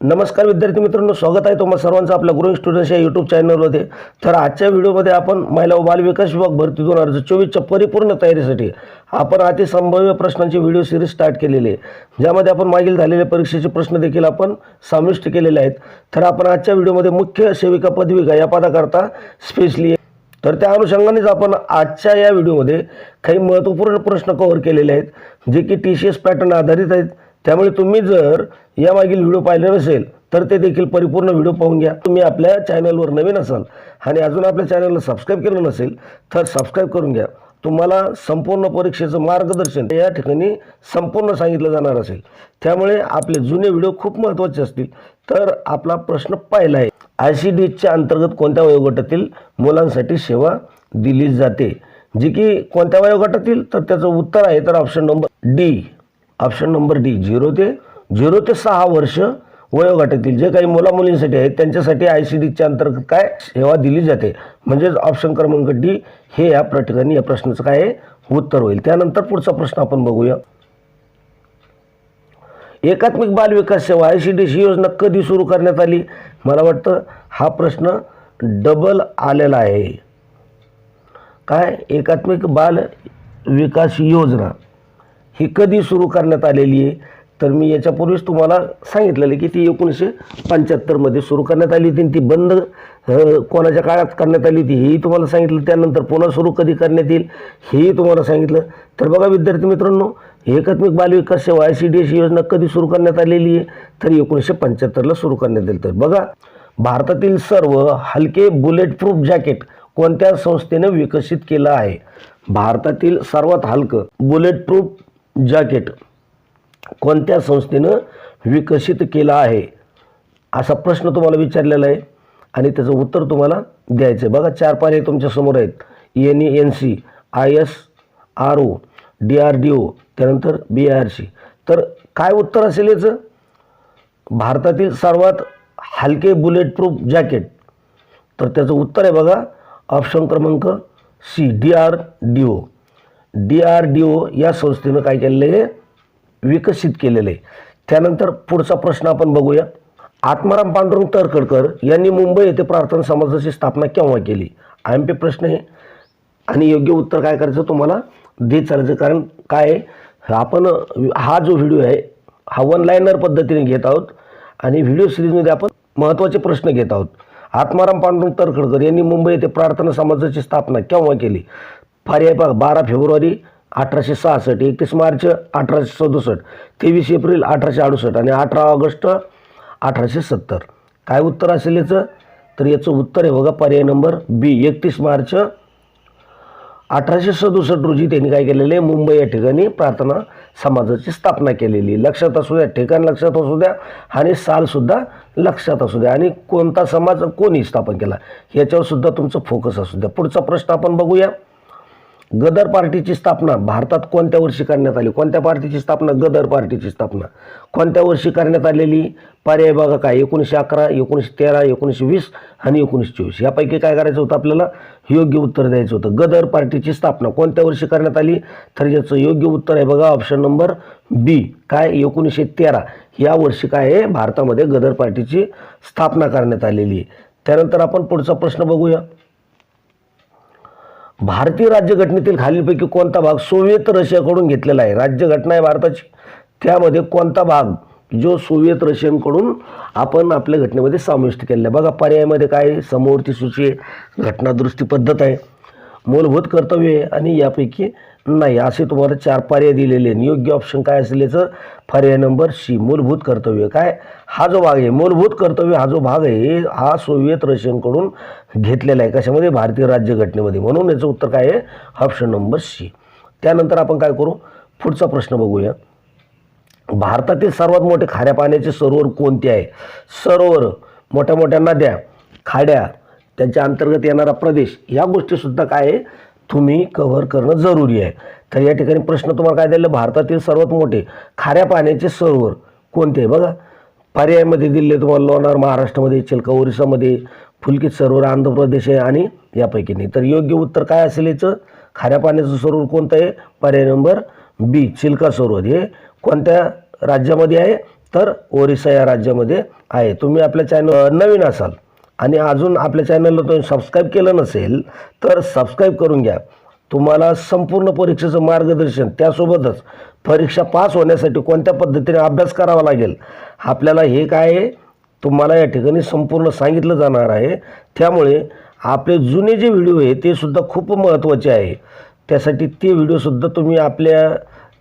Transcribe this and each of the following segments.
नमस्कार विद्यार्थी मित्रांनो स्वागत आहे तुम्हाला सर्वांचं आपल्या ग्रोईंग स्टुडंट्स या यूट्यूब चॅनलमध्ये तर आजच्या व्हिडिओमध्ये आपण महिला व बाल विकास विभाग भरती दोन हजार चोवीसच्या परिपूर्ण तयारीसाठी आपण अतिसंभाव्य प्रश्नांची व्हिडिओ सिरीज स्टार्ट केलेली आहे. ज्यामध्ये आपण मागील झालेल्या परीक्षेचे प्रश्न देखील आपण समाविष्ट केलेले आहेत. तर आपण आजच्या व्हिडिओमध्ये मुख्य सेविका पदविका या पदाकरता स्पेशली तर त्या अनुषंगानेच आपण आजच्या या व्हिडिओमध्ये काही महत्त्वपूर्ण प्रश्न कव्हर केलेले आहेत जे की टी सी एस पॅटर्न आधारित आहेत. त्यामुळे तुम्ही जर यामागील व्हिडिओ पाहिले नसेल तर ते देखील परिपूर्ण व्हिडिओ पाहून घ्या. तुम्ही आपल्या चॅनलवर नवीन असाल आणि अजून आपल्या चॅनलला सबस्क्राईब केलं नसेल तर सबस्क्राईब करून घ्या. तुम्हाला संपूर्ण परीक्षेचं मार्गदर्शन या ठिकाणी संपूर्ण सांगितलं जाणार असेल. त्यामुळे आपले जुने व्हिडिओ खूप महत्त्वाचे असतील. तर आपला प्रश्न पाहिला आहे. आय सी डी एचच्या अंतर्गत कोणत्या वयोगटातील मुलांसाठी सेवा दिली जाते? जी की कोणत्या वयोगटातील? तर त्याचं उत्तर आहे तर option number D option number D zero ते झिरो ते सहा वर्ष वयोगटातील जे काही मुलामुलींसाठी आहेत त्यांच्यासाठी आय सी डीच्या अंतर्गत काय सेवा दिली जाते? म्हणजेच ऑप्शन क्रमांक डी हे या ठिकाणी या प्रश्नाचं काय उत्तर होईल. त्यानंतर पुढचा प्रश्न आपण बघूया. एकात्मिक बाल विकास सेवा आय सी डी ही योजना कधी सुरू करण्यात आली? मला वाटतं हा प्रश्न डबल आलेला आहे. काय? एकात्मिक बाल विकास योजना. ही कधी सुरू करण्यात आलेली आहे? तर मी याच्यापूर्वीच तुम्हाला सांगितलेलं की ती एकोणीसशे पंच्याहत्तरमध्ये सुरू करण्यात आली होती आणि ती बंद कोणाच्या काळात करण्यात आली होती हेही तुम्हाला सांगितलं. त्यानंतर पुन्हा सुरू कधी करण्यात येईल हेही तुम्हाला सांगितलं. तर बघा विद्यार्थी मित्रांनो एकात्मिक बालविकास सेवा आय सी डी एस योजना कधी सुरू करण्यात आलेली आहे? तर एकोणीसशे पंच्याहत्तरला सुरू करण्यात येईल. तर बघा भारतातील सर्व हलके बुलेट प्रूफ जॅकेट कोणत्या संस्थेनं विकसित केलं आहे? भारतातील सर्वात हलकं बुलेट प्रूफ जॅकेट कोणत्या संस्थेनं विकसित केला आहे? असा प्रश्न तुम्हाला विचारलेला आहे आणि त्याचं उत्तर तुम्हाला द्यायचं आहे. बघा चार पर्याय तुमच्यासमोर आहेत. N E N C I S R O D R D O त्यानंतर बी आय आर सी तर काय उत्तर असेल याचं? भारतातील सर्वात हलके बुलेट प्रूफ जॅकेट. तर त्याचं उत्तर आहे बघा ऑप्शन क्रमांक C D R D O D R D O या संस्थेनं काय केलेलं आहे विकसित केलेलं आहे त्यानंतर पुढचा प्रश्न आपण बघूया. आत्माराम पांडुरंग तरखडकर यांनी मुंबई येथे प्रार्थना समाजाची स्थापना केव्हा केली? आय एम पी प्रश्न आहे. आणि योग्य उत्तर काय करायचं तुम्हाला? देत चालायचं. कारण काय आहे, आपण हा जो व्हिडिओ आहे हा वन लाईनर पद्धतीने घेत आहोत. आणि व्हिडिओ सिरीजमध्ये आपण महत्त्वाचे प्रश्न घेत आहोत. आत्माराम पांडुरंग तरखडकर यांनी मुंबई येथे प्रार्थना समाजाची स्थापना केव्हा केली? पर्याय बघा बारा फेब्रुवारी अठराशे सहासष्ट एकतीस मार्च अठराशे सदुसष्ट तेवीस एप्रिल अठराशे अडुसष्ट आणि अठरा ऑगस्ट अठराशे सत्तर. काय उत्तर असेल याचं? तर याचं उत्तर आहे बघा पर्याय नंबर बी एकतीस मार्च अठराशे सदुसष्ट रोजी त्यांनी काय केलेलं आहे? मुंबई या ठिकाणी प्रार्थना समाजाची स्थापना केलेली आहे. लक्षात असू द्या ठिकाण लक्षात असू द्या आणि सालसुद्धा लक्षात असू द्या. आणि कोणता समाज कोणी स्थापन केला? याच्यावरसुद्धा तुमचं फोकस असू द्या. पुढचा प्रश्न आपण बघूया. गदर पार्टीची स्थापना भारतात कोणत्या वर्षी करण्यात आली? कोणत्या पार्टीची स्थापना गदर पार्टीची स्थापना? कोणत्या वर्षी करण्यात आलेली? पर्याय बघा काय एकोणीसशे अकरा एकोणीसशे तेरा एकोणीसशे वीस आणि एकोणीसशे चोवीस. यापैकी काय करायचं होतं आपल्याला? योग्य उत्तर द्यायचं होतं. गदर पार्टीची स्थापना कोणत्या वर्षी करण्यात आली? तर याचं योग्य उत्तर आहे बघा ऑप्शन नंबर बी काय? एकोणीसशे तेरा. या वर्षी काय आहे? भारतामध्ये गदर पार्टीची स्थापना करण्यात आलेली आहे. त्यानंतर आपण पुढचा प्रश्न बघूया. भारतीय राज्यघटनेतील खालीलपैकी कोणता भाग सोव्हिएत रशियाकडून घेतलेला आहे? राज्यघटना आहे भारताची. त्यामध्ये कोणता भाग जो सोव्हिएत रशियनकडून आपण आपल्या घटनेमध्ये समाविष्ट केलेला आहे? बघा पर्यायामध्ये काय समोरची सूची आहे. घटनादुरुस्ती पद्धत आहे. मूलभूत कर्तव्य आहे आणि यापैकी नाही असे तुम्हाला चार पर्याय दिलेले आहेत. योग्य ऑप्शन काय असल्याचं? पर्याय नंबर सी मूलभूत कर्तव्य. काय? हा जो भाग आहे मूलभूत कर्तव्य हा जो भाग आहे हा सोव्हिएत रशियनकडून घेतलेला आहे. कशामध्ये? भारतीय राज्यघटनेमध्ये. म्हणून याचं उत्तर काय आहे? ऑप्शन नंबर सी त्यानंतर आपण काय करू? पुढचा प्रश्न बघूया. भारतातील सर्वात मोठे खाऱ्या पाण्याचे सरोवर कोणते आहे? सरोवर मोठ्या मोठ्या नद्या खाड्या त्यांच्या अंतर्गत येणारा प्रदेश या गोष्टीसुद्धा काय आहे? तुम्ही कव्हर करणं जरुरी आहे. तर या ठिकाणी प्रश्न तुम्हाला काय दिलं भारतातील सर्वात मोठे खाऱ्या पाण्याचे सरोवर कोणते आहे? बघा. पर्यायमध्ये दिले तुम्हाला लोणार महाराष्ट्रामध्ये चिलका ओरिसामध्ये फुलकीत सरोवर आंध्र प्रदेश आहे आणि यापैकी नाही. तर योग्य उत्तर काय असेल याचं? खाऱ्या पाण्याचं सरोवर कोणतं आहे? पर्याय नंबर बी चिलका सरोवर. हे कोणत्या राज्यामध्ये आहे? तर ओरिसा या राज्यामध्ये आहे. तुम्ही आपल्या चॅनल नवीन असाल आणि अजून आपल्या चॅनलला तुम्ही सबस्क्राईब केलं नसेल तर सबस्क्राईब करून घ्या. तुम्हाला संपूर्ण परीक्षेचं मार्गदर्शन त्यासोबतच परीक्षा पास होण्यासाठी कोणत्या पद्धतीने अभ्यास करावा लागेल आपल्याला हे काय आहे? तुम्हाला या ठिकाणी संपूर्ण सांगितलं जाणार आहे. त्यामुळे आपले जुने जे व्हिडिओ आहे ते सुद्धा खूप महत्त्वाचे आहे. त्यासाठी ते व्हिडिओसुद्धा तुम्ही आपल्या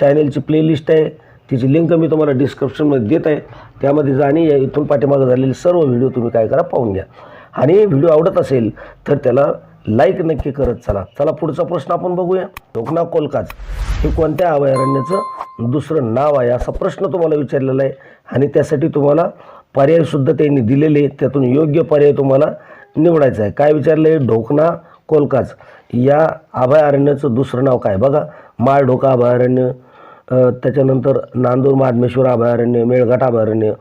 चॅनेलची प्लेलिस्ट आहे. तिची लिंक मी तुम्हाला डिस्क्रिप्शनमध्ये देत आहे त्यामध्ये जा आणि या इथून पाठीमागं झालेले सर्व व्हिडिओ तुम्ही काय करा पाहून घ्या. आणि व्हिडिओ आवडत असेल तर त्याला लाईक नक्की करत चला. चला पुढचा प्रश्न आपण बघूया. ढोकणा कोलकाच हे कोणत्या अभयारण्याचं दुसरं नाव आहे असा प्रश्न तुम्हाला विचारलेला आहे. आणि त्यासाठी तुम्हाला पर्यायसुद्धा त्यांनी दिलेले त्यातून योग्य पर्याय तुम्हाला निवडायचा आहे. काय विचारलं आहे ढोकणा कोलकाच या अभयारण्याचं दुसरं नाव काय? बघा माळढोका अभयारण्य त्याच्यानंतर नांदूर महात्मेश्वर अभयारण्य मेळघाट अभयारण्य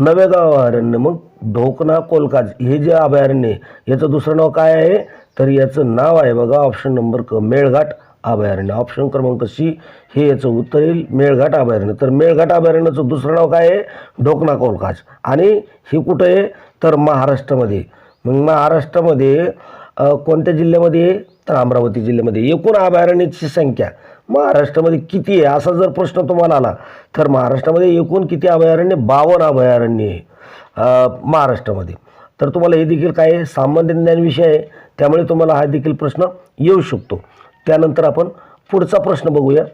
नवेगाव अभयारण्य मग ढोकणा कोलकाज हे जे अभयारण्य आहे याचं दुसरं नाव काय आहे? तर याचं नाव आहे बघा ऑप्शन नंबर क मेळघाट अभयारण्य. ऑप्शन क्रमांक सी हे याचं उत्तर येईल मेळघाट अभयारण्य. तर मेळघाट अभयारण्याचं दुसरं नाव काय आहे? ढोकणा कोलकाज. आणि हे कुठं आहे? तर महाराष्ट्रामध्ये. मग महाराष्ट्रामध्ये कोणत्या जिल्ह्यामध्ये आहे? तर अमरावती जिल्ह्यामध्ये. एकूण अभयारण्याची संख्या महाराष्ट्रामध्ये किती आहे असा जर प्रश्न तुम्हाला आला तर महाराष्ट्रामध्ये एकूण किती अभयारण्य? बावन्न अभयारण्य आहे महाराष्ट्रामध्ये. तर तुम्हाला हे देखील काय आहे सामान्य ज्ञान विषय आहे त्यामुळे तुम्हाला हा देखील प्रश्न येऊ शकतो. त्यानंतर आपण पुढचा प्रश्न बघूया.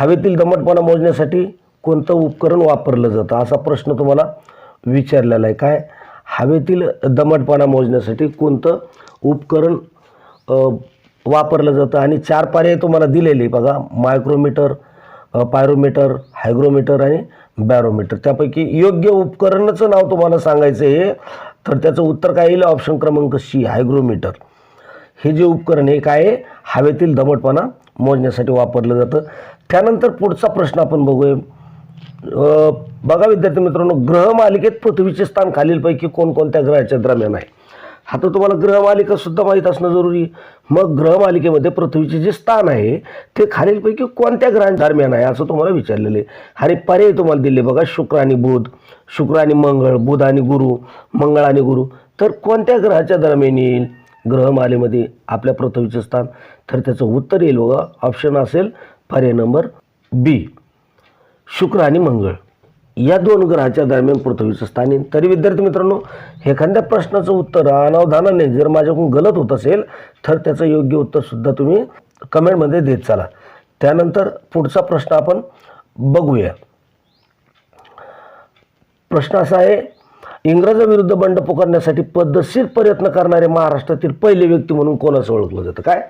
हवेतील दमटपणा मोजण्यासाठी कोणतं उपकरण वापरलं जातं? असा प्रश्न तुम्हाला विचारलेला आहे. काय? हवेतील दमटपणा मोजण्यासाठी कोणतं उपकरण वापरलं जातं आणि चार पर्याय तुम्हाला दिलेले बघा मायक्रोमीटर पायरोमीटर हायग्रोमीटर आणि बॅरोमीटर त्यापैकी योग्य उपकरणाचं नाव तुम्हाला सांगायचं आहे. तर त्याचं उत्तर काय येईल? ऑप्शन क्रमांक सी हायग्रोमीटर हे जे उपकरण हे काय आहे? हवेतील दमटपणा मोजण्यासाठी वापरलं जातं. त्यानंतर पुढचा प्रश्न आपण बघूया. बघा विद्यार्थी मित्रांनो ग्रहमालिकेत पृथ्वीचे स्थान खालीलपैकी कोणकोणत्या ग्रहाच्या दरम्यान आहे? आता तुम्हाला ग्रहमालिका सुद्धा माहीत असणं जरुरी. आहे. मग ग्रहमालिकेमध्ये पृथ्वीचे जे स्थान आहे ते खालीलपैकी कोणत्या ग्रहांदरम्यान दरम्यान आहे असं तुम्हाला विचारलेलं आहे. आणि पर्याय तुम्हाला दिले बघा शुक्र आणि बुध. शुक्र आणि मंगळ बुध आणि गुरु मंगळ आणि गुरु. तर कोणत्या ग्रहाच्या दरम्यान येईल? ग्रहमालेमध्ये आपल्या पृथ्वीचं स्थान. तर त्याचं उत्तर येईल बघा ऑप्शन असेल पर्याय नंबर बी शुक्र आणि मंगळ. या दोन ग्रहाच्या दरम्यान पृथ्वीचं स्थान येईल तरी विद्यार्थी मित्रांनो एखाद्या प्रश्नाचं उत्तर अनावधानाने जर माझ्याकडून गलत होत असेल तर त्याचं योग्य उत्तरसुद्धा तुम्ही कमेंटमध्ये देत चाला. त्यानंतर पुढचा प्रश्न आपण बघूया. प्रश्न असा आहे इंग्रजाविरुद्ध बंड पुकारण्यासाठी पद्धतशीर प्रयत्न करणारे महाराष्ट्रातील पहिले व्यक्ती म्हणून कोणाचं ओळखलं जातं? काय?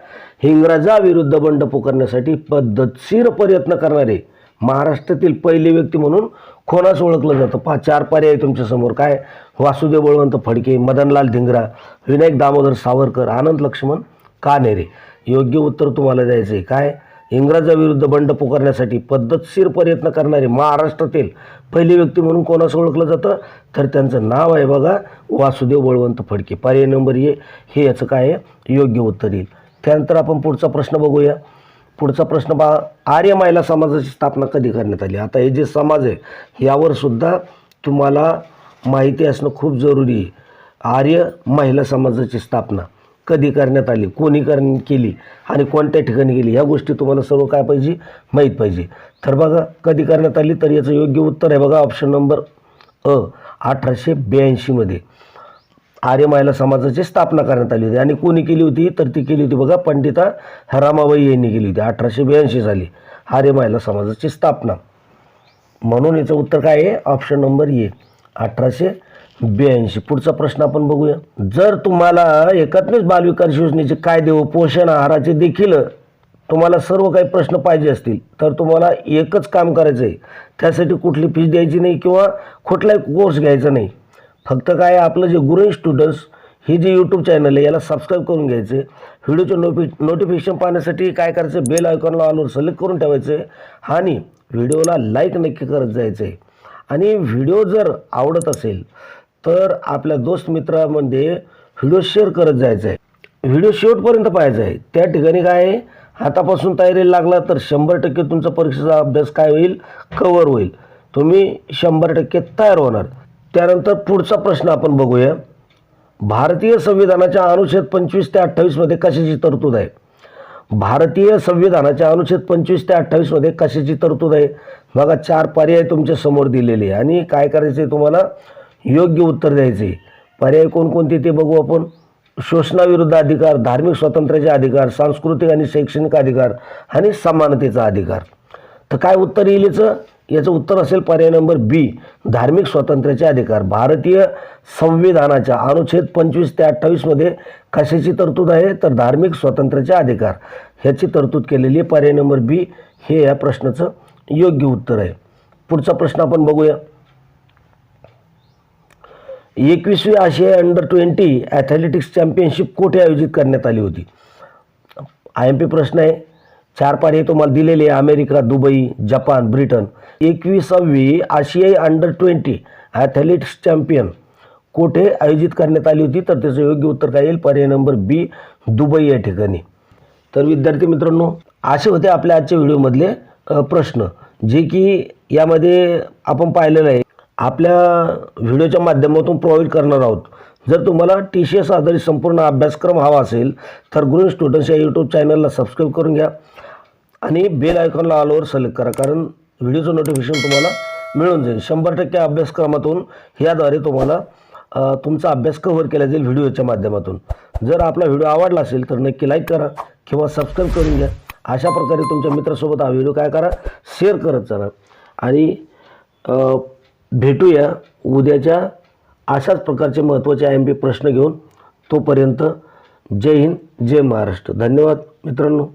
इंग्रजाविरुद्ध बंड पुकारण्यासाठी पद्धतशीर प्रयत्न करणारे महाराष्ट्रातील पहिले व्यक्ती म्हणून कोणास ओळखलं जातं? पहा चार पर्याय तुमच्यासमोर. काय? वासुदेव बळवंत फडके मदनलाल धिंगरा विनायक दामोदर सावरकर आनंद लक्ष्मण कानेरे. योग्य उत्तर तुम्हाला द्यायचं आहे काय इंग्रजाविरुद्ध बंड पुकारण्यासाठी पद्धतशीर प्रयत्न करणारे महाराष्ट्रातील पहिली व्यक्ती म्हणून कोणास ओळखलं जातं? तर त्यांचं नाव आहे बघा वासुदेव बळवंत फडके. पर्याय नंबर ए हे याचं काय आहे? योग्य उत्तर येईल. त्यानंतर आपण पुढचा प्रश्न बघूया. पुढचा प्रश्न पहा. आर्य महिला समाजाची स्थापना कधी करण्यात आली? आता हे जे समाज आहे यावर सुद्धा तुम्हाला माहिती असणं खूप जरुरी आहे. आर्य महिला समाजाची स्थापना कधी करण्यात आली? कोणी कर केली? आणि कोणत्या ठिकाणी केली? ह्या गोष्टी तुम्हाला सर्व काय पाहिजे? माहीत पाहिजे. तर बघा कधी करण्यात आली? तर याचं योग्य उत्तर आहे बघा ऑप्शन नंबर अ अठराशे ब्याऐंशीमध्ये आर्य महिला समाजाची स्थापना करण्यात आली होती. आणि कोणी केली होती? तर ती केली होती बघा पंडिता हरामाबाई यांनी केली होती. अठराशे ब्याऐंशी साली आर्य महिला समाजाची स्थापना. म्हणून याचं उत्तर काय आहे? ऑप्शन नंबर ए अठराशे ब्याऐंशी. पुढचा प्रश्न आपण बघूया. जर तुम्हाला एकात्मिक बालविकास योजनेचे कायदे व पोषण आहाराचे देखील तुम्हाला सर्व काही प्रश्न पाहिजे असतील तर तुम्हाला एकच काम करायचं आहे त्यासाठी कुठली फीस द्यायची नाही किंवा कुठलाही कोर्स घ्यायचा नाही. फक्त काय आपलं जे गुरु स्टुडंट्स हे जे यूट्यूब चॅनल आहे याला सबस्क्राईब करून घ्यायचे. व्हिडिओचे नोटि नोटिफिकेशन पाहण्यासाठी काय करायचं बेल आयकॉनला ऑलवर सिलेक्ट करून ठेवायचं. आहे आणि व्हिडिओला लाईक नक्की करत जायचं. आहे आणि व्हिडिओ जर आवडत असेल तर आपल्या दोस्त मित्रामध्ये व्हिडिओ शेअर करत जायचं आहे व्हिडिओ शेवटपर्यंत पाहायचा आहे. त्या ठिकाणी काय आहे आतापासून तयारीला लागला तर शंभर टक्के तुमचा परीक्षेचा अभ्यास काय होईल कवर होईल. तुम्ही शंभर टक्के तयार होणार. त्यानंतर पुढचा प्रश्न आपण बघूया. भारतीय संविधानाच्या अनुच्छेद पंचवीस ते अठ्ठावीसमध्ये कशाची तरतूद आहे? भारतीय संविधानाच्या अनुच्छेद पंचवीस ते अठ्ठावीसमध्ये कशाची तरतूद आहे? बघा चार पर्याय तुमच्यासमोर दिलेले आणि काय करायचं आहे तुम्हाला? योग्य उत्तर द्यायचे पर्याय कोणकोणते ते बघू आपण. शोषणाविरुद्ध अधिकार धार्मिक स्वातंत्र्याचे अधिकार सांस्कृतिक आणि शैक्षणिक अधिकार आणि समानतेचा अधिकार. तर काय उत्तर येईल याचं? याचं उत्तर असेल पर्याय नंबर बी धार्मिक स्वातंत्र्याचे अधिकार. भारतीय संविधानाच्या अनुच्छेद पंचवीस ते अठ्ठावीसमध्ये कशाची तरतूद आहे? तर धार्मिक स्वातंत्र्याचे अधिकार. ह्याची तरतूद केलेली आहे पर्याय नंबर बी. हे या प्रश्नाचं योग्य उत्तर आहे. पुढचा प्रश्न आपण बघूया. एकवीसवी आशिया अंडर ट्वेंटी ॲथलेटिक्स चॅम्पियनशिप कुठे आयोजित करण्यात आली होती? आय एम पी प्रश्न आहे. चार पाने तुम्हाला दिलेले आहे अमेरिका दुबई जपान ब्रिटन. एकविसावी आशियाई अंडर ट्वेंटी ॲथलेट्स चॅम्पियन कोठे आयोजित करण्यात आली होती? तर त्याचं योग्य उत्तर काय येईल? पर्याय नंबर बी दुबई या ठिकाणी. तर विद्यार्थी मित्रांनो असे होते आपल्या आजच्या व्हिडिओमधले प्रश्न. जे की यामध्ये आपण पाहिलेलं आहे. आपल्या व्हिडिओच्या माध्यमातून प्रोव्हाइड करणार आहोत. जर तुम्हाला टी सी एस आधारित संपूर्ण अभ्यासक्रम हवा असेल तर गुरु स्टुडंट्स या यूट्यूब चॅनलला सबस्क्राईब करून घ्या आणि बेल आयकॉनला ऑलवर सिलेक्ट करा कारण व्हिडिओचं नोटिफिकेशन तुम्हाला मिळून जाईल. शंभर टक्के अभ्यासक्रमातून ह्याद्वारे तुम्हाला तुमचा अभ्यास कव्हर केला जाईल व्हिडिओच्या माध्यमातून. जर आपला व्हिडिओ आवडला असेल तर नक्की लाईक करा किंवा सबस्क्राईब करून घ्या. अशा प्रकारे तुमच्या मित्रासोबत हा व्हिडिओ काय करा शेअर करत चला आणि भेटूया उद्याच्या अशाच प्रकारचे महत्त्वाचे आय एम पी प्रश्न घेऊन तोपर्यंत जय हिंद जय महाराष्ट्र. धन्यवाद मित्रांनो.